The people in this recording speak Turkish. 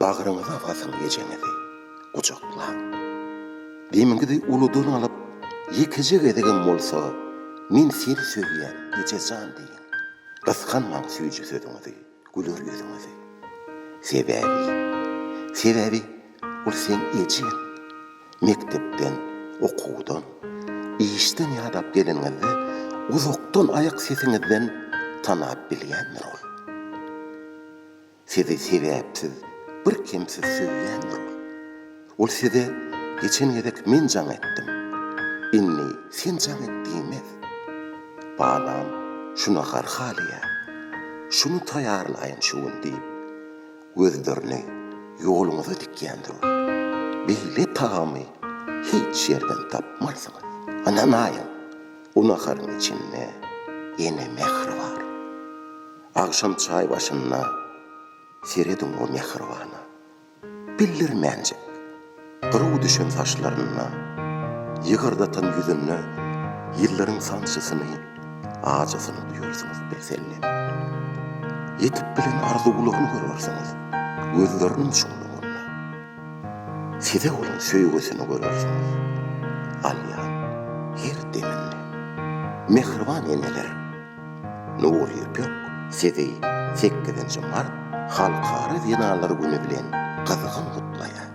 Bagryňyza basyň geçenedi. Gujaklan. Demingi uludan alıp yekeje gedigen bolsa, men seni söýýän geçejan diýin. Gyskanmaň süýji sözüňizi, güler ýüzüňizi. Sebebi, sebebi ol sen ejen. Mektepden, okuwdan, işten ýadap gelenizde uzaktan ayak sesinizden tanap bilýändir ol. Sizi sebepsiz, bir kimsiz söýýändir ol. Size geçen yedek men jaň etdim. Inni sen jaň etdiňiz. Balam şuna garhaliya. Şunu taýarlaýyn şuun diýip gözlerini ýoluňyza dikýändir ol. Beýle taamy hiç yerden tapmarsyňyz. Ananaýyn. Unaharın içinde yine mehr var. Akşam çay başında seredin o mehrivana. Billir mence. Kırığı düşen saçlarına, yıkırdatan yüzünü, yılların sancısını, ağacısını duyuyorsunuz belselli. Yetip bilen arzuluğunu görüyorsunuz, gözlerinin şunluğunda. Size olun söygüsünü görüyorsunuz. Alyan, her deminli, mehriban eneler, Nur sizi 8-nji mart halkara zinalar güni bilen gyzygyň gutlaýar.